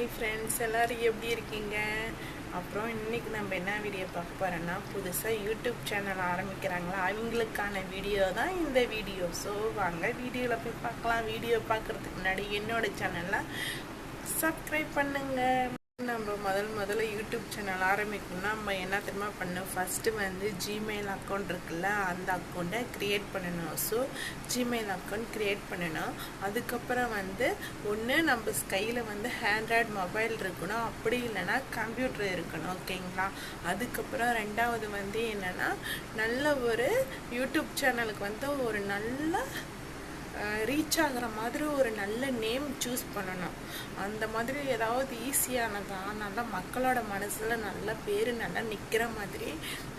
Hi friends எல்லோரும் எப்படி இருக்கீங்க? அப்புறம் இன்றைக்கி நம்ம என்ன வீடியோ பார்க்க போகிறோன்னா புதுசாக யூடியூப் சேனல் ஆரம்பிக்கிறாங்களா? அவங்களுக்கான வீடியோ தான் இந்த வீடியோ ஸோ வாங்க வீடியோவில் போய் பார்க்கலாம். வீடியோ பார்க்குறதுக்கு முன்னாடி என்னோடய சேனலில் சப்ஸ்கிரைப் பண்ணுங்கள் நம்ம முதல் முதல்ல யூடியூப் சேனல் ஆரம்பிக்கணும்னா நம்ம என்ன தெரியுமா பண்ணணும்? ஃபஸ்ட்டு வந்து ஜிமெயில் அக்கௌண்ட் இருக்குல்ல அந்த அக்கௌண்ட்டை க்ரியேட் பண்ணணும். ஸோ ஜிமெயில் அக்கௌண்ட் க்ரியேட் பண்ணணும். அதுக்கப்புறம் வந்து ஒன்று நம்ம கையில் வந்து ஹேண்ட்ராய்ட் மொபைல் இருக்கணும். அப்படி இல்லைன்னா கம்ப்யூட்டர் இருக்கணும் ஓகேங்களா அதுக்கப்புறம் ரெண்டாவது வந்து என்னென்னா நல்ல ஒரு யூடியூப் சேனலுக்கு வந்து ஒரு நல்ல ரீச் ஆகிற மாதிரி ஒரு நல்ல நேம் சூஸ் பண்ணணும். அந்த மாதிரி ஏதாவது ஈஸியானதா நல்லா மக்களோட மனசில் நல்ல பேர் நல்லா நிற்கிற மாதிரி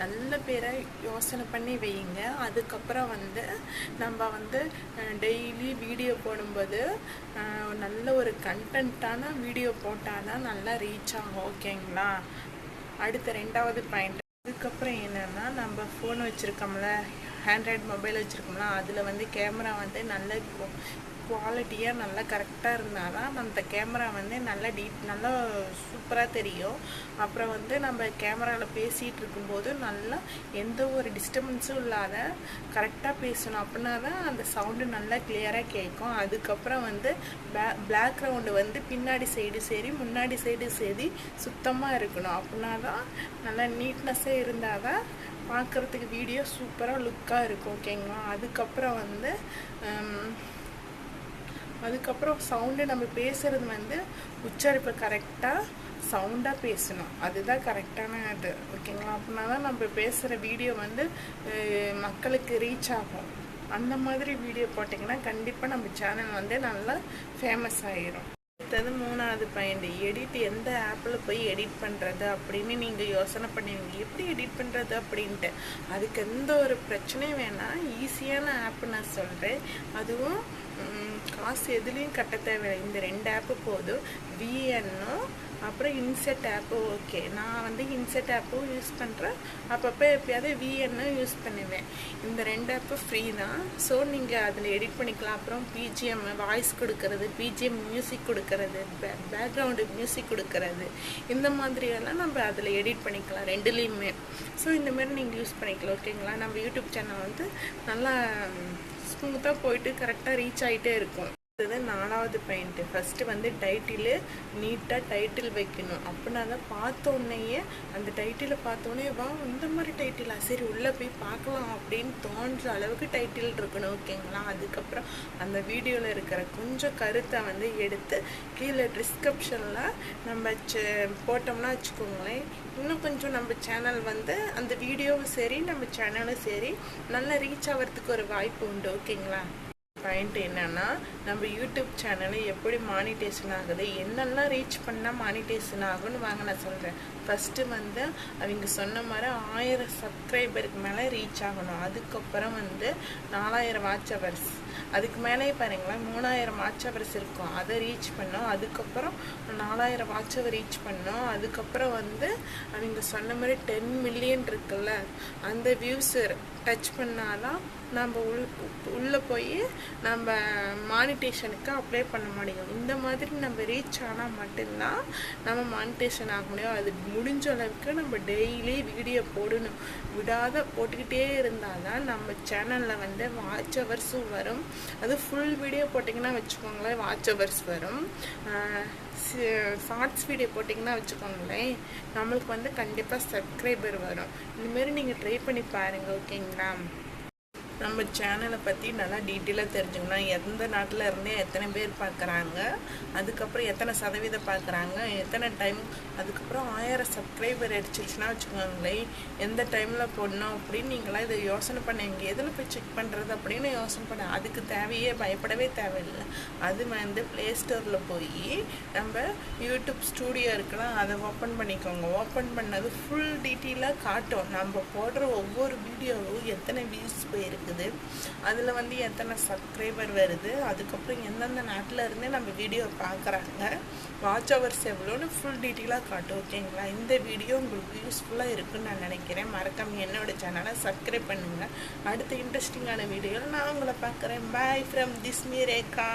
நல்ல பேரை யோசனை பண்ணி வையுங்க அதுக்கப்புறம் வந்து நம்ம வந்து டெய்லி வீடியோ போடும்போது நல்ல ஒரு கண்டென்ட்டான வீடியோ போட்டால் தான் நல்லா ரீச் ஆகும். ஓகேங்களா அடுத்த ரெண்டாவது பாயிண்ட் அதுக்கப்புறம் என்னென்னா நம்ம ஃபோன் வச்சுருக்கோம்ல ஆண்ட்ராய்டு மொபைல் வச்சுருக்கோம்னா அதில் வந்து கேமரா வந்து நல்ல குவாலிட்டியாக நல்லா கரெக்டாக இருந்தால் தான் அந்த கேமரா வந்து நல்லா டீ நல்லா சூப்பராக தெரியும். அப்புறம் வந்து நம்ம கேமராவில் பேசிகிட்டு இருக்கும்போது நல்லா எந்த ஒரு டிஸ்டர்பன்ஸும் இல்லாத கரெக்டாக பேசணும். அப்படின்னா தான் அந்த சவுண்டு நல்லா கிளியராக கேட்கும். அதுக்கப்புறம் வந்து பே பேக்ரவுண்டு வந்து பின்னாடி சைடு சரி முன்னாடி சைடு சரி சுத்தமாக இருக்கணும். அப்படின்னா தான் நல்லா நீட்னஸ்ஸே இருந்தால் தான் பார்க்குறதுக்கு வீடியோ சூப்பராக லுக்காக இருக்கும் ஓகேங்களா அதுக்கப்புறம் வந்து அதுக்கப்புறம் சவுண்டு நம்ம பேசுகிறது வந்து உச்சரிப்பு கரெக்டாக சவுண்டாக பேசணும். அதுதான் கரெக்டான இது. ஓகேங்களா அப்படின்னா தான் நம்ம பேசுகிற வீடியோ வந்து மக்களுக்கு ரீச் ஆகும். அந்த மாதிரி வீடியோ போட்டிங்கன்னா கண்டிப்பாக நம்ம சேனல் வந்து நல்லா ஃபேமஸ் ஆகிரும் அடுத்தது மூணாவது பாயிண்ட் எடிட் எந்த ஆப்பில் போய் எடிட் பண்ணுறது அப்படின்னு நீங்கள் யோசனை பண்ணுவீங்க எப்படி எடிட் பண்ணுறது அப்படின்ட்டு. அதுக்கு எந்த ஒரு பிரச்சனையும் வேணாம். ஈஸியான ஆப் நான் சொல்கிறேன் அதுவும் காசு எதுலேயும் கட்ட தேவையில்லை. இந்த ரெண்டு ஆப்பு போதும். விஎன்னும் அப்புறம் இன்செட் ஆப்பு ஓகே நான் வந்து இன்செட் ஆப்பும் யூஸ் பண்ணுறேன் அப்பப்போ எப்பயாவது விஎன்னும் யூஸ் பண்ணுவேன். இந்த ரெண்டு ஆப்பு ஃப்ரீ தான். ஸோ நீங்கள் அதில் எடிட் பண்ணிக்கலாம். அப்புறம் பிஜிஎம் வாய்ஸ் கொடுக்கறது பிஜிஎம் மியூசிக் கொடுக்கறது பே பேக்ரவுண்டு மியூசிக் கொடுக்கறது. இந்த மாதிரியெல்லாம் நம்ம அதில் எடிட் பண்ணிக்கலாம் ரெண்டுலேயுமே. ஸோ இந்தமாரி நீங்கள் யூஸ் பண்ணிக்கலாம் ஓகேங்களா நம்ம யூடியூப் சேனல் வந்து நல்லா ஸ்மூத்தாக போயிட்டு கரெக்டாக ரீச் ஆகிட்டே இருக்கும். அடுத்தது நாலாவது பாயிண்ட்டு ஃபஸ்ட்டு வந்து டைட்டிலு நீட்டாக டைட்டில் வைக்கணும். அப்படின்னா தான் பார்த்தோன்னையே அந்த டைட்டிலை பார்த்தோன்னே வா இந்த மாதிரி டைட்டிலா சரி உள்ளே போய் பார்க்கலாம் அப்படின்னு தோன்ற அளவுக்கு டைட்டில் இருக்கணும் ஓகேங்களா அதுக்கப்புறம் அந்த வீடியோவில் இருக்கிற கொஞ்சம் கருத்தை வந்து எடுத்து கீழே டிஸ்கிரிப்ஷனில் நம்ம போட்டோம்னா வச்சுக்கோங்களேன். இன்னும் கொஞ்சம் நம்ம சேனல் வந்து அந்த வீடியோவும் சரி நம்ம சேனலும் சரி நல்லா ரீச் ஆகிறதுக்கு ஒரு வாய்ப்பு உண்டு ஓகேங்களா பாயிண்ட் என்னென்னா நம்ம யூடியூப் சேனலை எப்படி மானிட்டேஷன் ஆகுது என்னெல்லாம் ரீச் பண்ணால் மானிட்டேஷன் ஆகும்னு வாங்க நான் சொல்கிறேன் ஃபஸ்ட்டு வந்து அவங்க சொன்ன மாதிரி ஆயிரம் சப்ஸ்கிரைபருக்கு மேலே ரீச் ஆகணும். அதுக்கப்புறம் வந்து நாலாயிரம் வாட்ச் அவர்ஸ் அதுக்கு மேலே பாருங்களேன் மூணாயிரம் வாட்ச் அவர்ஸ் இருக்கும். அதை ரீச் பண்ணோம். அதுக்கப்புறம் நாலாயிரம் வாட்ச் அவர் ரீச் பண்ணோம். அதுக்கப்புறம் வந்து அவங்க சொன்ன மாதிரி டென் மில்லியன் இருக்குல்ல அந்த வியூஸ் டச் பண்ணாதான் நம்ம உள் உள்ளே போய் நம்ம மானிட்டேஷனுக்கு அப்ளை பண்ண முடியும். இந்த மாதிரி நம்ம ரீச் ஆனால் மட்டும்தான் நம்ம மானிட்டேஷன் ஆக முடியும். அது முடிஞ்ச அளவுக்கு நம்ம டெய்லி வீடியோ போடணும். விடாத போட்டுக்கிட்டே இருந்தால் தான் நம்ம சேனலில் வந்து வாட்ச் ஹவர்ஸும் வரும். அது ஃபுல் வீடியோ போட்டிங்கன்னா வச்சுக்கோங்களேன் வாட்ச் ஹவர்ஸ் வரும் ஷார்ட்ஸ் வீடியோ போட்டிங்கன்னா வச்சுக்கோங்களேன் நம்மளுக்கு வந்து கண்டிப்பாக சப்ஸ்கிரைபர் வரும். இந்தமாரி நீங்கள் ட்ரை பண்ணி பாருங்கள் ஓகேங்களா நம்ம சேனலை பற்றி நல்லா டீட்டெயிலாக தெரிஞ்சுக்கணும் எந்த நாட்டில் இருந்தே எத்தனை பேர் பார்க்குறாங்க அதுக்கப்புறம் எத்தனை சதவீதம் பார்க்குறாங்க எத்தனை டைம் அதுக்கப்புறம் ஆயிரம் சப்ஸ்கிரைபர் அடிச்சிருச்சுன்னா வச்சுக்கோங்களேன் எந்த டைமில் போடணும் அப்படின்னு நீங்களாம் இதை யோசனை பண்ணுவீங்க எதில் போய் செக் பண்ணுறது அப்படின்னு யோசனை பண்ண அதுக்கு தேவையே பயப்படவே தேவையில்லை. அது வந்து ப்ளே ஸ்டோரில் போய் நம்ம யூடியூப் ஸ்டூடியோ இருக்கலாம் அதை ஓப்பன் பண்ணிக்கோங்க. ஓப்பன் பண்ணது ஃபுல் டீட்டெயிலாக காட்டும். நம்ம போடுற ஒவ்வொரு வீடியோவும் எத்தனை வியூஸ் போயிருக்கு இருக்குது. அதில் வந்து எத்தனை சப்ஸ்கிரைபர் வருது அதுக்கப்புறம் எந்தெந்த நாட்டில் இருந்து நம்ம வீடியோ பார்க்குறாங்க வாட்ச் ஹவர்ஸ் எவ்வளோன்னு ஃபுல் டீட்டெயிலாக காட்டும் ஓகேங்களா இந்த வீடியோ உங்களுக்கு யூஸ்ஃபுல்லாக இருக்குன்னு நான் நினைக்கிறேன். மறக்காம என்னோட சேனலை சப்ஸ்கிரைப் பண்ணுங்கள் அடுத்த இன்ட்ரெஸ்டிங்கான வீடியோவில் நான் உங்களை பார்க்குறேன். Bye from திஸ்மி Rekha